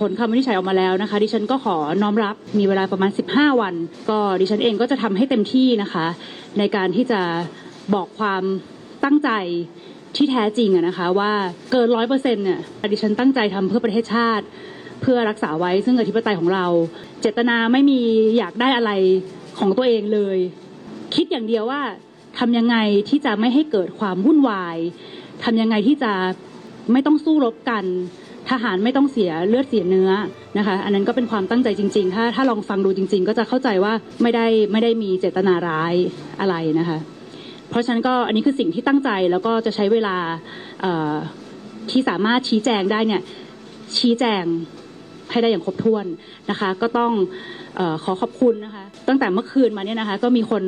ผลคำวินิจฉัยออกมาแล้วนะคะ ดิฉันก็ขอน้อมรับมีเวลาประมาณ 15 วัน ก็ดิฉันเองก็จะทำให้เต็มที่นะคะ ในการที่จะบอกความตั้งใจที่แท้จริงอะนะคะ ว่าเกินร้อยเปอร์เซ็นต์เนี่ยดิฉันตั้งใจทำเพื่อประเทศชาติ เพื่อรักษาไว้ซึ่งอธิปไตยของเรา เจตนาไม่มีอยากได้อะไรของตัวเองเลย คิดอย่างเดียวว่าทำยังไงที่จะไม่ให้เกิดความวุ่นวายทำยังไงที่จะไม่ต้องสู้รบกัน ทหารไม่ต้องเสียเลือดเสียเนื้อนะคะ อันนั้นก็เป็นความตั้งใจจริง ๆ ถ้าถ้าลองฟังดูจริง ๆ ก็จะเข้าใจว่าไม่ได้ไม่ได้มีเจตนาร้ายอะไรนะคะ เพราะฉะนั้นก็อันนี้คือสิ่งที่ตั้งใจแล้วก็จะใช้เวลาที่สามารถชี้แจงได้เนี่ยชี้แจง ให้ได้อย่างครบถ้วนนะคะ ก็ต้องออขอขอบคุณนะคะ ตั้งแต่เมื่อคืนมาเนี่ยนะคะ ก็มีคน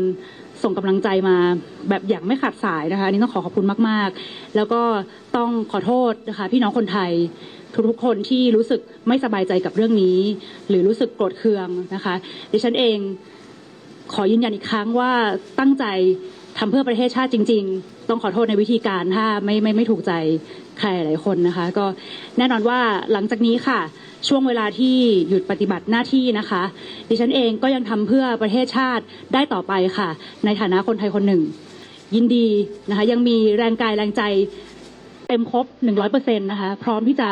ส่งกำลังใจมาแบบอย่างไม่ขาดสายนะคะนนี้ต้องขอขอบคุณมากๆ แล้วก็ต้องขอโทษนะคะ พี่น้องคนไทยทุกๆคนที่รู้สึกไม่สบายใจกับเรื่องนี้ หรือรู้สึกโกรธเคืองนะคะ ดิฉันเองขอยืนยันอีกครั้งว่าตั้งใจ ทำเพื่อประเทศชาติจริง ๆ ต้องขอโทษในวิธีการถ้าไม่ไม่ไม่ถูกใจใครหลายคนนะคะ ก็แน่นอนว่าหลังจากนี้ค่ะ ช่วงเวลาที่หยุดปฏิบัติหน้าที่นะคะ ดิฉันเองก็ยังทำเพื่อประเทศชาติได้ต่อไปค่ะ ในฐานะคนไทยคนหนึ่ง ยินดีนะคะ ยังมีแรงกายแรงใจเต็มครบ 100%นะคะ พร้อมที่จะ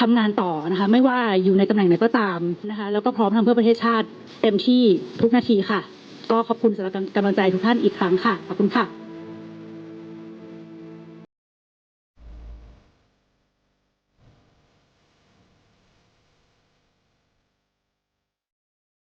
ทำงานต่อนะคะ ไม่ว่าอยู่ในตำแหน่งไหนก็ตามนะคะ แล้วก็พร้อมทำเพื่อประเทศชาติเต็มที่ทุกนาทีค่ะ ก็ขอบคุณสำหรับกำลังใจทุกท่านอีกครั้งค่ะ ขอบคุณค่ะ